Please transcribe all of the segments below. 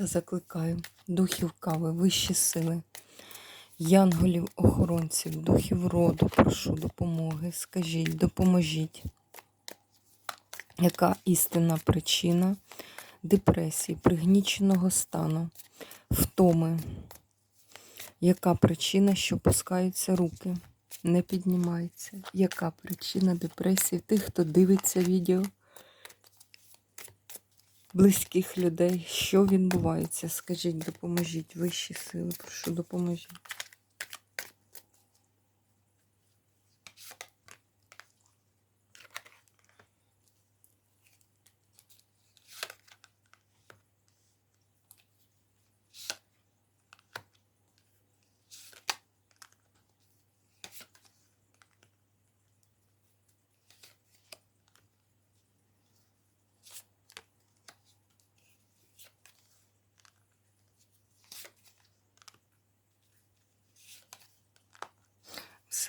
Та закликаю духів кави, вищі сили, янголів, охоронців, духів роду, прошу допомоги. Скажіть, допоможіть, яка істинна причина депресії, пригніченого стану, втоми? Яка причина, що пускаються руки, не піднімаються? Яка причина депресії тих, хто дивиться відео? Близьких людей, що відбувається? Скажіть, допоможіть вищі сили, прошу допоможіть.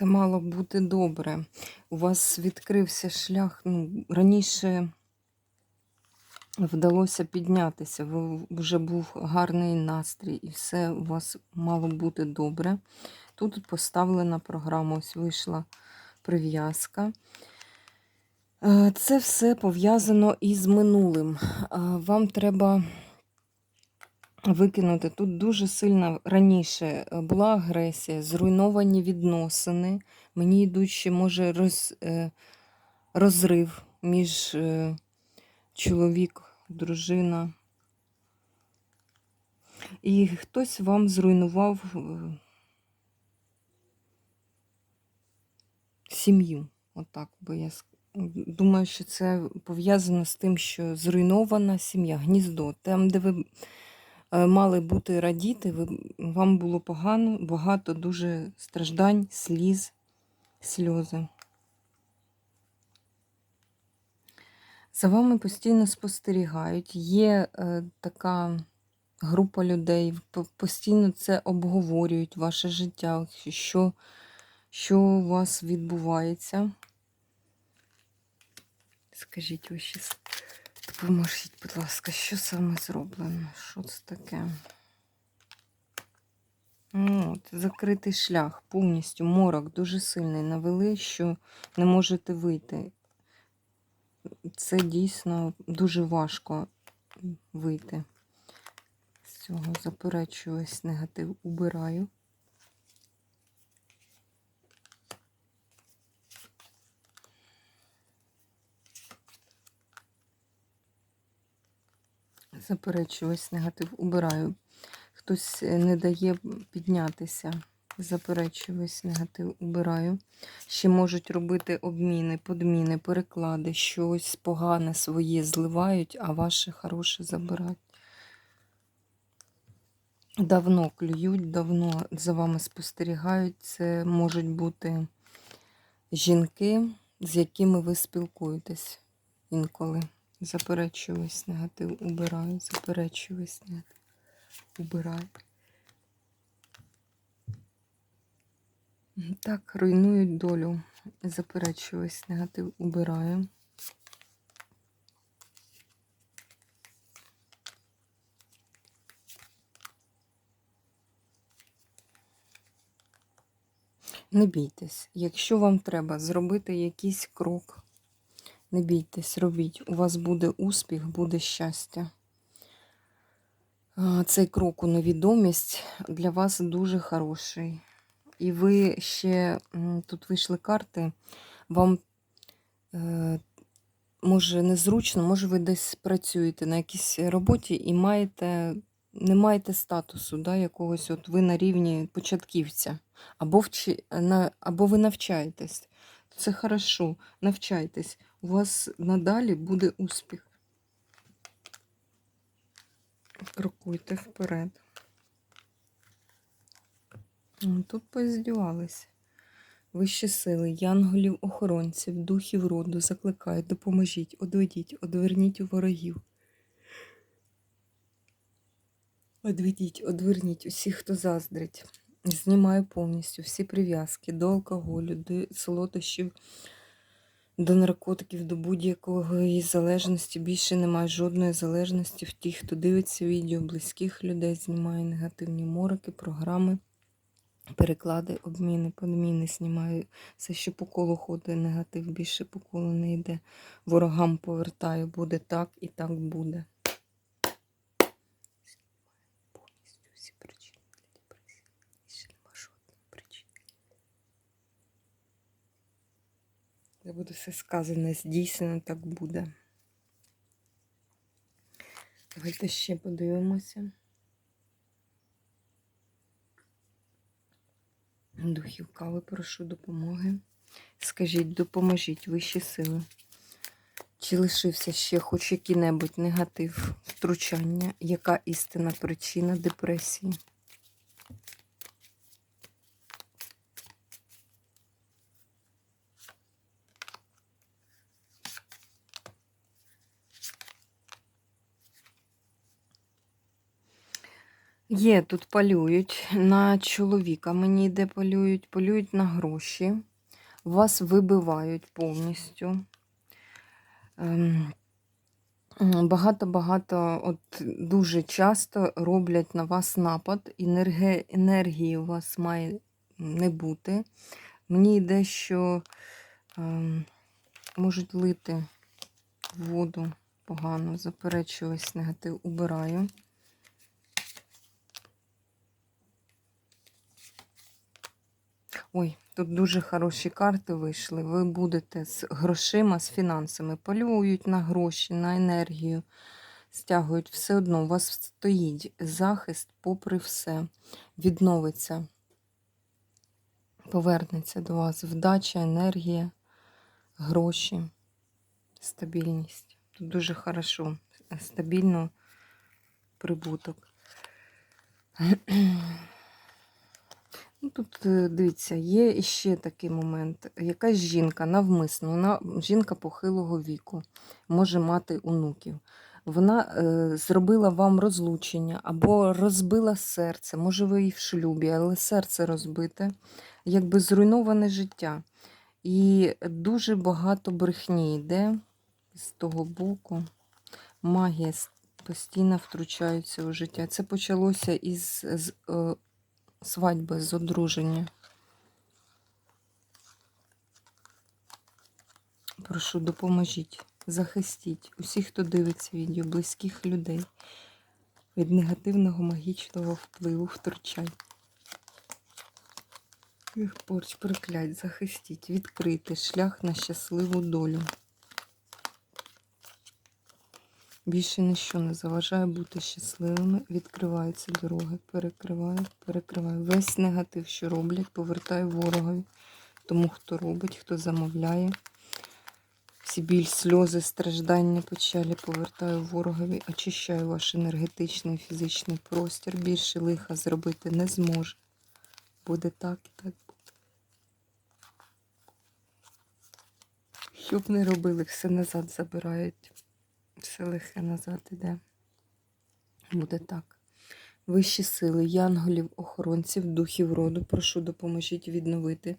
Все мало бути добре. У вас відкрився шлях. Ну, раніше вдалося піднятися. Вже був гарний настрій, і все у вас мало бути добре. Тут поставлена програма, ось вийшла прив'язка. Е, Це все пов'язано із минулим. Е, Вам треба викинути. Тут дуже сильно раніше е, була агресія, зруйновані відносини. Мені йдуть ще може роз, е, розрив між е, чоловік, дружина. І хтось вам зруйнував сім'ю. Отак би я Думаю, що це пов'язано з тим, що зруйнована сім'я, гніздо. Там, де ви мали бути радіти, ви, вам було погано, багато дуже страждань, сліз, сльози. За вами постійно спостерігають. Є е, така група людей, постійно це обговорюють, ваше життя, що, що у вас відбувається. Скажіть ви ще. Допоможіть, будь ласка, що саме зроблено? Що це таке? Ну, от, Закритий шлях, повністю морок дуже сильний. Навели, що не можете вийти. Це дійсно дуже важко вийти. З цього заперечую весь негатив, убираю. Заперечую, ось негатив убираю. Хтось е, не дає піднятися. Заперечую, весь негатив убираю. Ще можуть робити обміни, подміни, переклади, щось погане своє зливають, а ваше хороше забирають. Давно клюють, давно за вами спостерігають. Це можуть бути жінки, з якими ви спілкуєтесь інколи. Заперечую весь негатив, убираю, заперечую весь негатив, убираю. Так, руйнують долю. Заперечую весь негатив, убираю. Не бійтесь, якщо вам треба зробити якийсь крок. Не бійтесь, робіть. У вас буде успіх, буде щастя. Цей крок у невідомість для вас дуже хороший. І ви ще, тут вийшли карти, вам е, може незручно, може ви десь працюєте на якійсь роботі і маєте, не маєте статусу, да, якогось, от ви на рівні початківця, або, вчи, або ви навчаєтесь. Це хорошо, навчайтесь у вас надалі буде успіх. Крокуйте вперед. Тут поздівались. Вищі сили, янголів, охоронців, духів роду закликають, допоможіть, одведіть, одверніть у ворогів. Одведіть, одверніть усіх, хто заздрить. Знімаю повністю всі прив'язки до алкоголю, до солодощів, до наркотиків, до будь-якої залежності. Більше немає жодної залежності в тих, хто дивиться відео, близьких людей, знімає негативні мороки, програми, переклади, обміни, подміни, знімаю все, що по колу ходить, негатив більше по колу не йде. Ворогам повертаю, буде так і так буде. Повністю всі причини для депресії. Більше нема жодної причини. Це буде все сказане, здійснено, так буде. Давайте ще подивимося. Духів кави, прошу допомоги. Скажіть, допоможіть вищі сили. Чи лишився ще хоч який-небудь негатив, втручання? Яка істинна причина депресії? Є, тут полюють на чоловіка. Мені йде полюють, полюють на гроші. Вас вибивають повністю. Ем, Багато-багато, от дуже часто роблять на вас напад. Енерги, енергії у вас має не бути. Мені йде, що ем, можуть лити воду погано, заперечуюсь, негатив убираю. Ой, тут дуже хороші карти вийшли. Ви будете з грошима, з фінансами. Полюють на гроші, на енергію, стягують. Все одно у вас стоїть захист, попри все. Відновиться, повернеться до вас вдача, енергія, гроші, стабільність. Тут дуже хорошо, стабільно прибуток. Ну, Тут, е, дивіться, є ще такий момент. Якась жінка навмисно, вона жінка похилого віку, може мати онуків. Вона е, зробила вам розлучення або розбила серце. Може, ви і в шлюбі, але серце розбите, якби зруйноване життя. І дуже багато брехні йде з того боку. Магія постійно втручається у життя. Це почалося із з, е, свадьби, з одруження. Прошу, допоможіть, захистіть усіх, хто дивиться відео, близьких людей від негативного магічного впливу втручай. Їх порч приклять, захистіть, відкрити шлях на щасливу долю. Більше ніщо не заважає бути щасливими. Відкриваються дороги, перекриваю, перекриваю. Весь негатив, що роблять, повертаю ворогові. Тому хто робить, хто замовляє. Всі біль, сльози, страждання, печалі повертаю ворогові, очищаю ваш енергетичний фізичний простір. Більше лиха зробити не зможе. Буде так і так буде. Що б не робили, все назад забирають. Все лихе назад іде. Буде так. Вищі сили, янголів, охоронців, духів роду, прошу, допоможіть відновити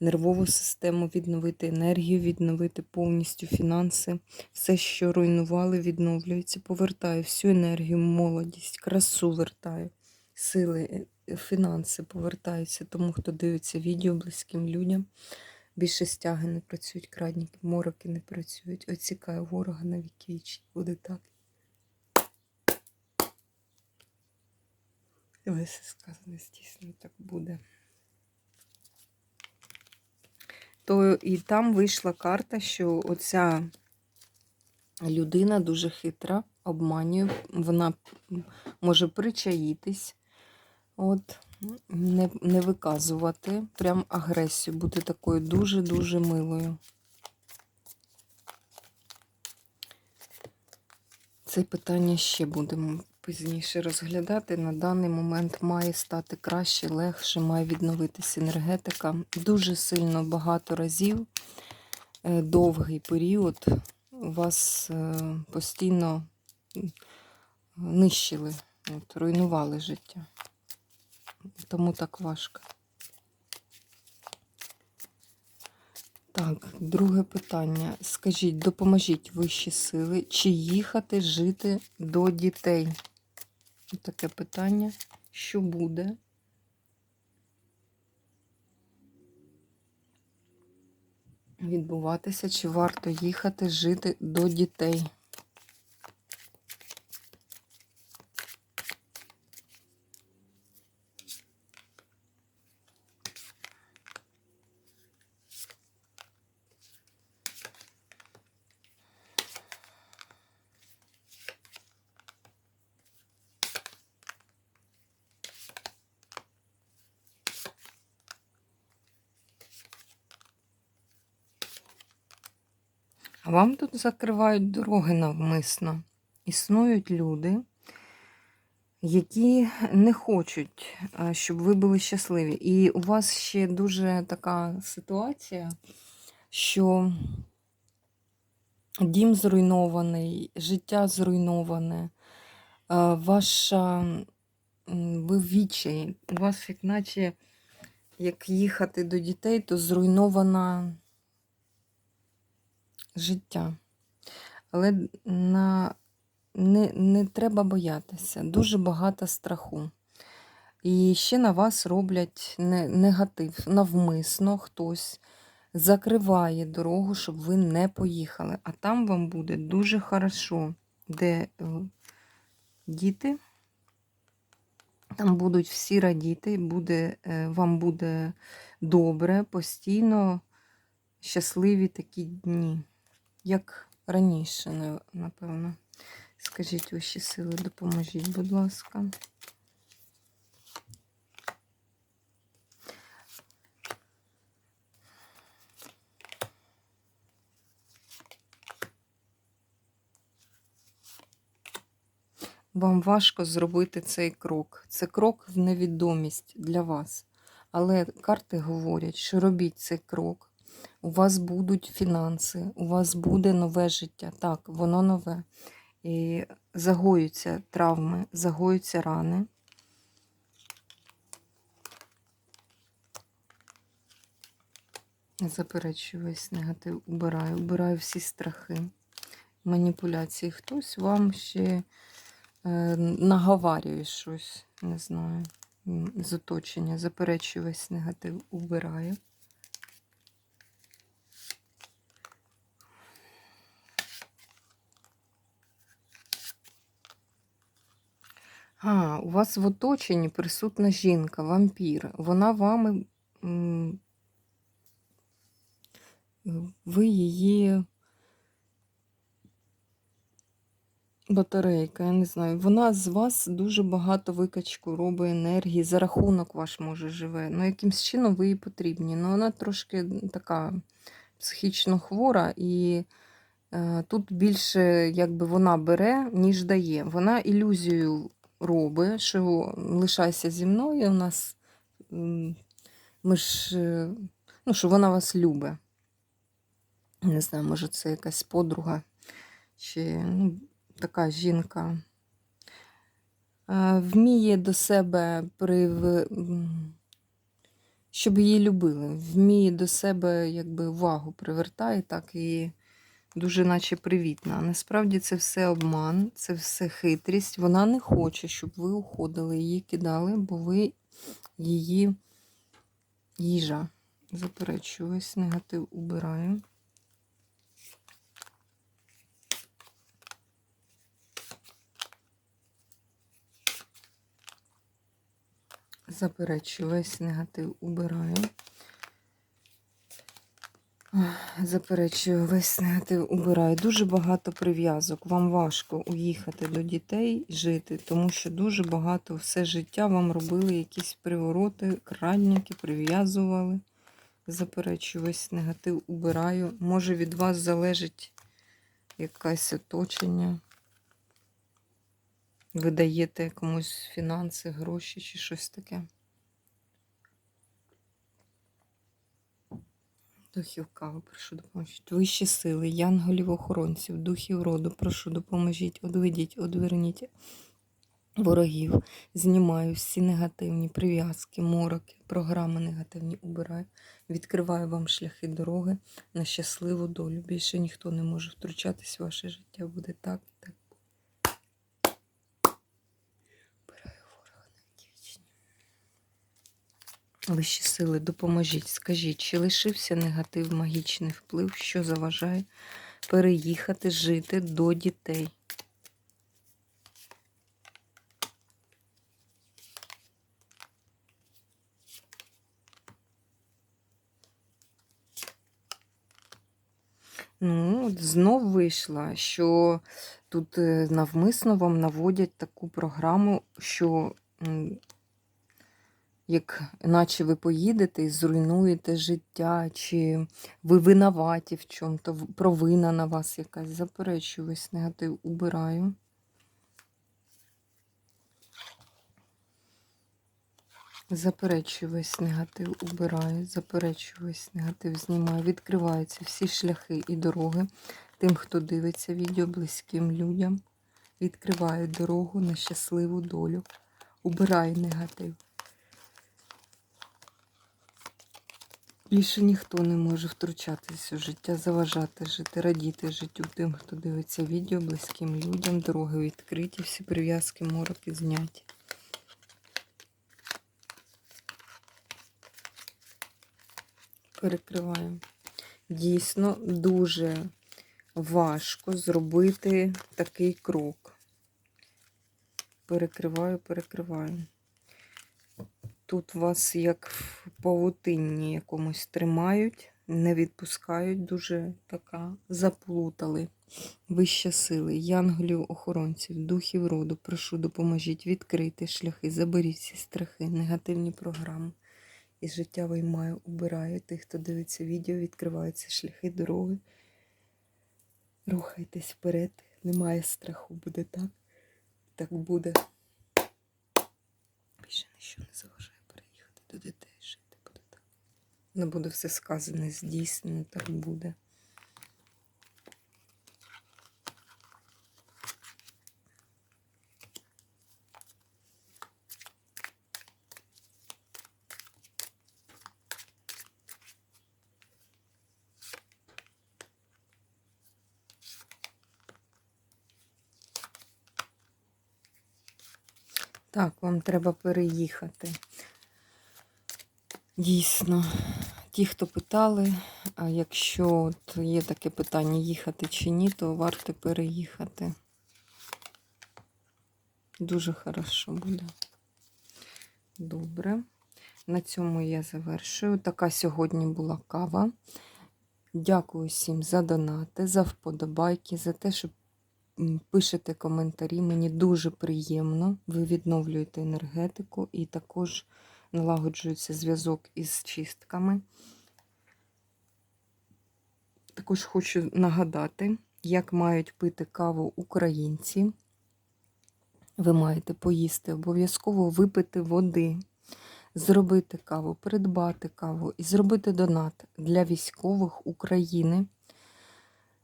нервову систему, відновити енергію, відновити повністю фінанси. Все, що руйнували, відновлюється. Повертаю всю енергію, молодість, красу вертаю, сили, е, фінанси повертаються тому, хто дивиться відео близьким людям. Більше стяги не працюють, крадніки, мороки не працюють. Оцікаю ворога на віки вічні. Буде так. Все сказане, здійснено так буде. То і там вийшла карта, що оця людина дуже хитра, обманює, вона може причаїтись, от, не, не виказувати прям агресію, бути такою дуже-дуже милою. Це питання ще будемо пізніше розглядати. На даний момент має стати краще, легше, має відновитися енергетика. Дуже сильно багато разів, е, довгий період вас е, постійно нищили, от, руйнували життя. Тому так важко. Так, друге питання. Скажіть, допоможіть вищі сили, чи їхати жити до дітей? Таке питання. Що буде? Відбуватися, чи варто їхати жити до дітей? Вам тут закривають дороги навмисно. Існують люди, які не хочуть, е, щоб ви були щасливі. І у вас ще дуже така ситуація, що дім зруйнований, життя зруйноване, е, ваша ви в відчаї. У вас, як наче, як їхати до дітей, то зруйнована життя. Але на... не, не треба боятися. Дуже багато страху. І ще на вас роблять не- негатив. Навмисно хтось закриває дорогу, щоб ви не поїхали. А там вам буде дуже хорошо, де е, діти. Там будуть всі радіти, буде, е, вам буде добре, постійно щасливі такі дні, як раніше, напевно. Скажіть ваші сили, допоможіть, будь ласка. Вам важко зробити цей крок. Це крок в невідомість для вас. Але карти говорять, що робіть цей крок. У вас будуть фінанси, у вас буде нове життя. Так, воно нове. І загоюються травми, загоюються рани. Заперечую весь негатив, убираю, убираю всі страхи, маніпуляції. Хтось вам ще е, наговарює щось, не знаю, з оточення. Заперечую весь негатив, убираю. А, у вас в оточенні присутня жінка, вампір. Вона вами. Ви її батарейка, я не знаю. Вона з вас дуже багато викачку робить енергії, за рахунок ваш може живе. Ну, якимсь чином ви їй потрібні. Ну, вона трошки така психічно хвора, і е, тут більше якби вона бере, ніж дає. Вона ілюзію робить, що лишайся зі мною. У нас ми ж, е, ну, що вона вас любить. Не знаю, може, це якась подруга чи ну, така жінка. Е, Вміє до себе прив... щоб її любили. Вміє до себе якби увагу привертає, так і дуже наче привітна. Насправді це все обман, це все хитрість. Вона не хоче, щоб ви уходили, її кидали, бо ви її їжа. Заперечую, ось негатив убираю. Заперечую, весь негатив убираю. Заперечую, весь негатив убираю. Дуже багато прив'язок. Вам важко уїхати до дітей жити, тому що дуже багато все життя вам робили якісь привороти, крадники, прив'язували. Заперечую, весь негатив убираю. Може від вас залежить якесь оточення. Ви даєте комусь фінанси, гроші чи щось таке. Духів кави, прошу допоможіть. Вищі сили, янголів охоронців, духів роду, прошу допоможіть, одведіть, одверніть ворогів. Знімаю всі негативні прив'язки, мороки, програми негативні убираю. Відкриваю вам шляхи дороги на щасливу долю. Більше ніхто не може втручатись в ваше життя. Буде так і так. Убираю ворога на вічні. Вищі сили, допоможіть, скажіть, чи лишився негатив, магічний вплив, що заважає переїхати, жити до дітей? Ну, от знов вийшла, що тут е, навмисно вам наводять таку програму, що як наче ви поїдете і зруйнуєте життя, чи ви винуваті в чому-то, провина на вас якась. Заперечую весь негатив, убираю. Заперечую весь негатив, убираю, заперечую весь негатив, знімаю. Відкриваються всі шляхи і дороги тим, хто дивиться відео близьким людям. Відкриваю дорогу на щасливу долю. Убираю негатив. Більше ніхто не може втручатися у життя, заважати жити, радіти життю тим, хто дивиться відео близьким людям. Дороги відкриті, всі прив'язки, мороки зняті. Перекриваю. Дійсно, дуже важко зробити такий крок. Перекриваю, перекриваю. Тут вас як в павутинні якомусь тримають, не відпускають, дуже така заплутали. Вища сили, янголів, охоронців, духів роду, прошу, допоможіть відкрити шляхи, заберіть всі страхи, негативні програми. Із життя виймаю, убираю тих, хто дивиться відео, відкриваються шляхи, дороги. Рухайтесь вперед, немає страху, буде так. Так буде. Більше нічого не заважає до дітей, жити буде так. Не буде все сказане, здійснено, так буде. Так, вам треба переїхати. Дійсно, ті, хто питали, а якщо от є таке питання, їхати чи ні, то варто переїхати. Дуже хорошо буде. Добре. На цьому я завершую. Така сьогодні була кава. Дякую всім за донати, за вподобайки, за те, що пишете коментарі. Мені дуже приємно. Ви відновлюєте енергетику і також налагоджується зв'язок із чистками. Також хочу нагадати, як мають пити каву українці. Ви маєте поїсти, обов'язково випити води, зробити каву, придбати каву і зробити донат для військових України.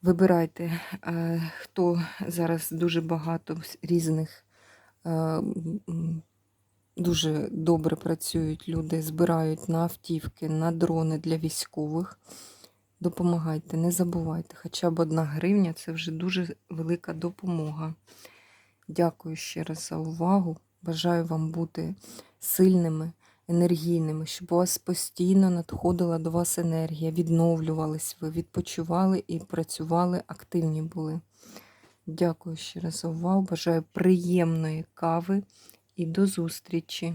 Вибирайте, е, хто зараз дуже багато різних е, дуже добре працюють люди, збирають на автівки, на дрони для військових. Допомагайте, не забувайте, хоча б одна гривня це вже дуже велика допомога. Дякую ще раз за увагу. Бажаю вам бути сильними, енергійними, щоб у вас постійно надходила до вас енергія, відновлювались ви, відпочивали і працювали, активні були. Дякую ще раз за увагу. Бажаю приємної кави і до зустрічі!